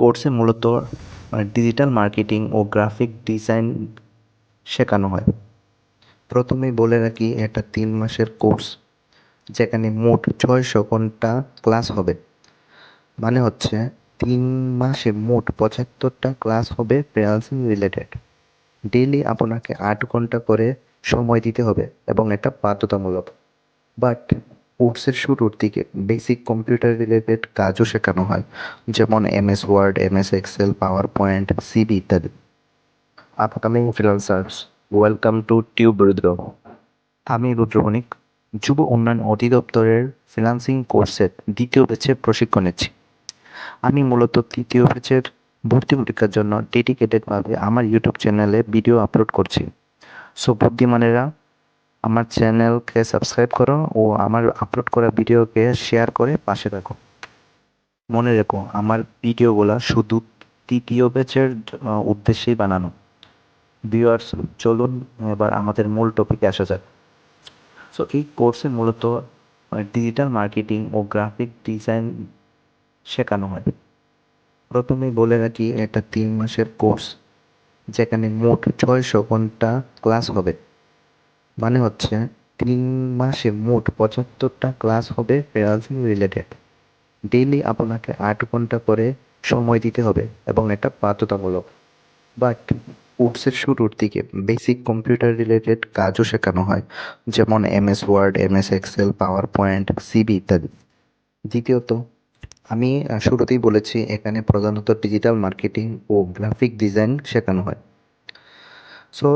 কোর্সে মূলত digital marketing ও গ্রাফিক ডিজাইন শেখানো হয়। প্রথমেই বলে রাখি, এটা তিন মাসের কোর্স, যেখানে মোট ছয়শো ঘণ্টা ক্লাস হবে। মানে হচ্ছে, তিন মাসে মোট পঁচাত্তরটা ক্লাস হবে ফ্রিল্যান্সিং রিলেটেড। ডেইলি আপনাকে আট ঘণ্টা করে সময় দিতে হবে এবং এটা বাধ্যতামূলক। বাট কোর্সের শুরুর দিকে বেসিক কম্পিউটার রিলেটেড কাজও শেখানো হয় যেমন MS Word MS Excel PowerPoint CB ইত্যাদি। Upcoming freelancers welcome to tube Rudra আমি রুদ্রবণিক যুব উন্নয়ন অধিদপ্তরের ফ্রিল্যান্সিং কোর্সের দ্বিতীয় ব্যাচে প্রশিক্ষণ নিচ্ছি। আমি মূলত তৃতীয় ব্যাচের ভর্তি পরীক্ষার জন্য ডেডিকেটেডভাবে আমার ইউটিউব চ্যানেলে ভিডিও আপলোড করছি। সো বুদ্ধিমানেরা আমার চ্যানেলকে সাবস্ক্রাইব করো ও আমার আপলোড করা ভিডিওকে শেয়ার করে পাশে রাখো মনে রেখো, আমার ভিডিওগুলো শুধু তৃতীয় ব্যাচের উদ্দেশ্যেই বানানো। ভিউয়ার্স চলুন, এবার আমাদের মূল টপিকে আসা যাক। সো এই কোর্সে মূলত ডিজিটাল মার্কেটিং ও গ্রাফিক ডিজাইন শেখানো হয়। প্রথমে বলে রাখি, এটা তিন মাসের কোর্স যেখানে মোট ছয়শো ঘণ্টা ক্লাস হবে। মানে হচ্ছে তিন মাসে মোট পঁচাত্তরটা ক্লাস হবে ফ্রিল্যান্সিং রিলেটেড। ডেইলি আপনাকে আট ঘণ্টা করে সময় দিতে হবে এবং এটা বাধ্যতামূলক। বাট কোর্সের শুরুর দিকে বেসিক কম্পিউটার রিলেটেড কাজও শেখানো হয়, যেমন MS Word MS Excel PowerPoint CB ইত্যাদি। দ্বিতীয়ত, আমি শুরুতেই বলেছি এখানে প্রধানত ডিজিটাল মার্কেটিং ও গ্রাফিক ডিজাইন শেখানো হয়। সো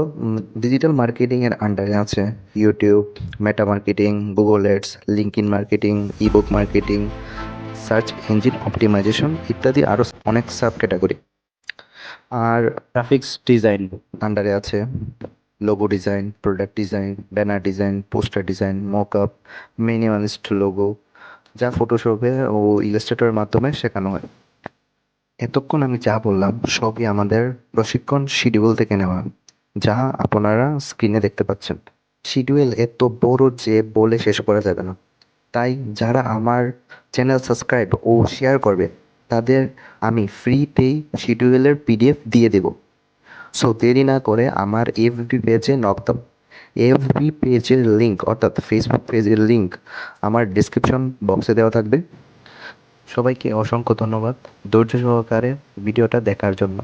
ডিজিটাল মার্কেটিংয়ের আন্ডারে আছে YouTube Meta marketing Google ads LinkedIn marketing ebook marketing search engine optimization ইত্যাদি আরও অনেক সাব ক্যাটাগরি আর গ্রাফিক্স ডিজাইন আন্ডারে আছে logo design product design banner design poster design mockup minimalist logo যা ফটোশপে ও ইলাস্ট্রেটরের মাধ্যমে শেখানো হয়। এতক্ষণ আমি যা বললাম সবই আমাদের প্রশিক্ষণ শিডিউল থেকে নেওয়া। যা আপনারা স্ক্রিনে দেখতে পাচ্ছেন। শিডিউল এত বড় যে বলে শেষ করা যাবে না। তাই যারা আমার চ্যানেল সাবস্ক্রাইব ও শেয়ার করবে, তাদের আমি ফ্রিতেই শিডিউলের পিডিএফ দিয়ে দেব। সো দেরি না করে আমার এফবি পেজে নক এফবি পেজের লিঙ্ক অর্থাৎ ফেসবুক পেজের লিঙ্ক আমার ডিসক্রিপশন বক্সে দেওয়া থাকবে। সবাইকে অসংখ্য ধন্যবাদ। ধৈর্য সহকারে ভিডিওটা দেখার জন্য।